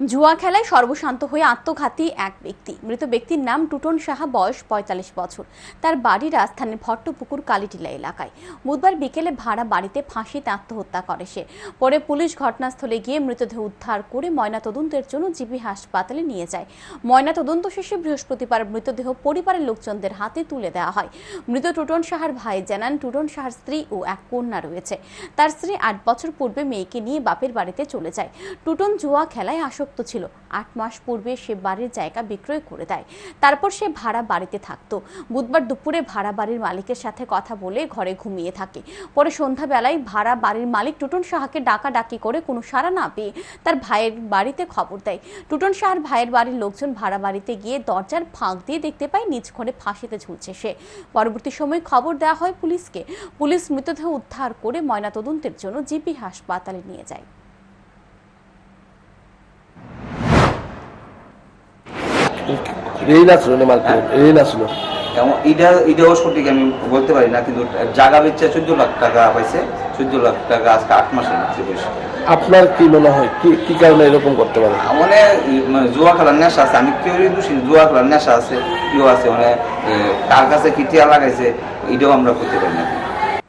জুয়া খেলায় সর্বশান্ত হয়ে আত্মঘাতী এক ব্যক্তি। মৃত ব্যক্তির নাম টুটন সাহা, বয়স পঁয়তাল্লিশ বছর। তার বাড়ি রাজধানীর ভট্টপুকুর, কালীটিলা এলাকায়। বুধবার বিকেলে ভাড়া বাড়িতে ফাঁসিতে আত্মহত্যা করে সে। পরে পুলিশ ঘটনাস্থলে গিয়ে মৃতদেহ উদ্ধার করে ময়নাতদন্তের জন্য জিবি হাসপাতালে নিয়ে যায়। ময়নাতদন্ত শেষে বৃহস্পতিবার মৃতদেহ পরিবারের লোকজনদের হাতে তুলে দেওয়া হয়। মৃত টুটন সাহার ভাই জানান, টুটন সাহার স্ত্রী ও এক কন্যা রয়েছে। তার স্ত্রী আট বছর পূর্বে মেয়েকে নিয়ে বাপের বাড়িতে চলে যায়। টুটন জুয়া খেলায় আসক্ত ছিল। আট মাস পূর্বে সে বাড়ির জায়গা বিক্রয় করে দেয়। তারপর সে ভাড়া বাড়িতে থাকতো। বুধবার দুপুরে ভাড়া বাড়ির মালিকের সাথে কথা বলে ঘরে ঘুমিয়ে থাকে। পরে সন্ধ্যাবেলায় ভাড়া বাড়ির মালিক টুটন সাহাকে ডাকাডাকি করে কোনো সাড়া না পেয়ে তার ভাইয়ের বাড়িতে খবর দেয়। টুটন সাহার ভাইয়ের বাড়ির লোকজন ভাড়া বাড়িতে গিয়ে দরজার ফাঁক দিয়ে দেখতে পায় নিজ ঘরে ফাঁসিতে ঝুলছে সে। পরবর্তী সময় খবর দেওয়া হয় পুলিশকে। পুলিশ মৃতদেহ উদ্ধার করে ময়নাতদন্তের জন্য জিপি হাসপাতালে নিয়ে যায়। ঋণ আসলো না মার্কেট ঋণ এবং এটা এটাও সঠিক আমি বলতে পারি না কিন্তু জায়গা বেচে চোদ্দ লাখ টাকা পাইছে চোদ্দ লাখ টাকা আজকে আট মাসের বয়স আপনার কি মনে হয়? কি কি কারণে এরকম করতে পারে? মানে জুয়া খেলার নেশা আছে। আমি কেউ দোষী জুয়া খেলার নেশা আছে কেউ আছে। মানে কার কাছে কি টিয়া লাগাইছে এটাও আমরা করতে পারি না।